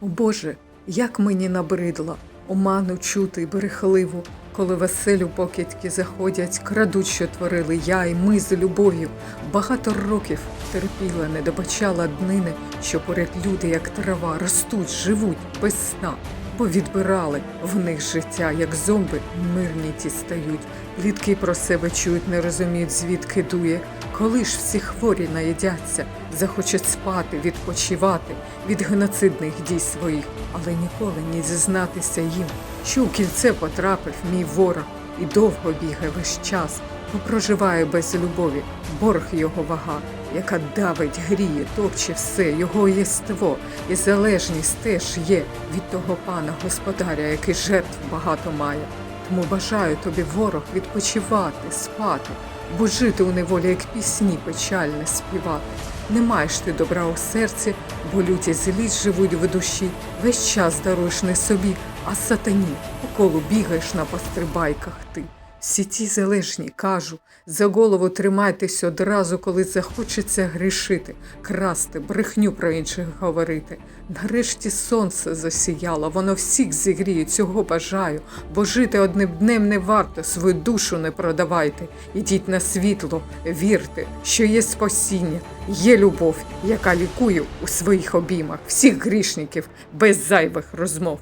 О Боже, як мені набридло оману чути брехливу, коли веселю покидьки заходять, крадуть, що творили я і ми з любов'ю. Багато років терпіла, не добачала днини, що поряд люди, як трава, ростуть, живуть без сна. Бо відбирали в них життя, як зомби, мирні ті стають. Плітки про себе чують, не розуміють, звідки дує. Коли ж всі хворі наїдяться, захочуть спати, відпочивати від геноцидних дій своїх, але ніколи не зізнатися їм, що у кільце потрапив мій ворог і довго бігає весь час, бо проживає без любові, борг його вага, яка давить, гріє, топче все, його єство, і залежність теж є від того пана господаря, який жертв багато має. Тому бажаю тобі, ворог, відпочивати, спати, бо жити у неволі, як пісні печальне співати. Не маєш ти добра у серці, бо люті злість живуть в душі. Весь час даруєш не собі, а сатані. По колу бігаєш на пострибайках ти. Всі ті залежні, кажу, за голову тримайтесь одразу, коли захочеться грішити, красти, брехню про інших говорити. Нарешті сонце засіяло, воно всіх зігріє, цього бажаю, бо жити одним днем не варто, свою душу не продавайте. Ідіть на світло, вірте, що є спасіння, є любов, яка лікує у своїх обіймах всіх грішників без зайвих розмов.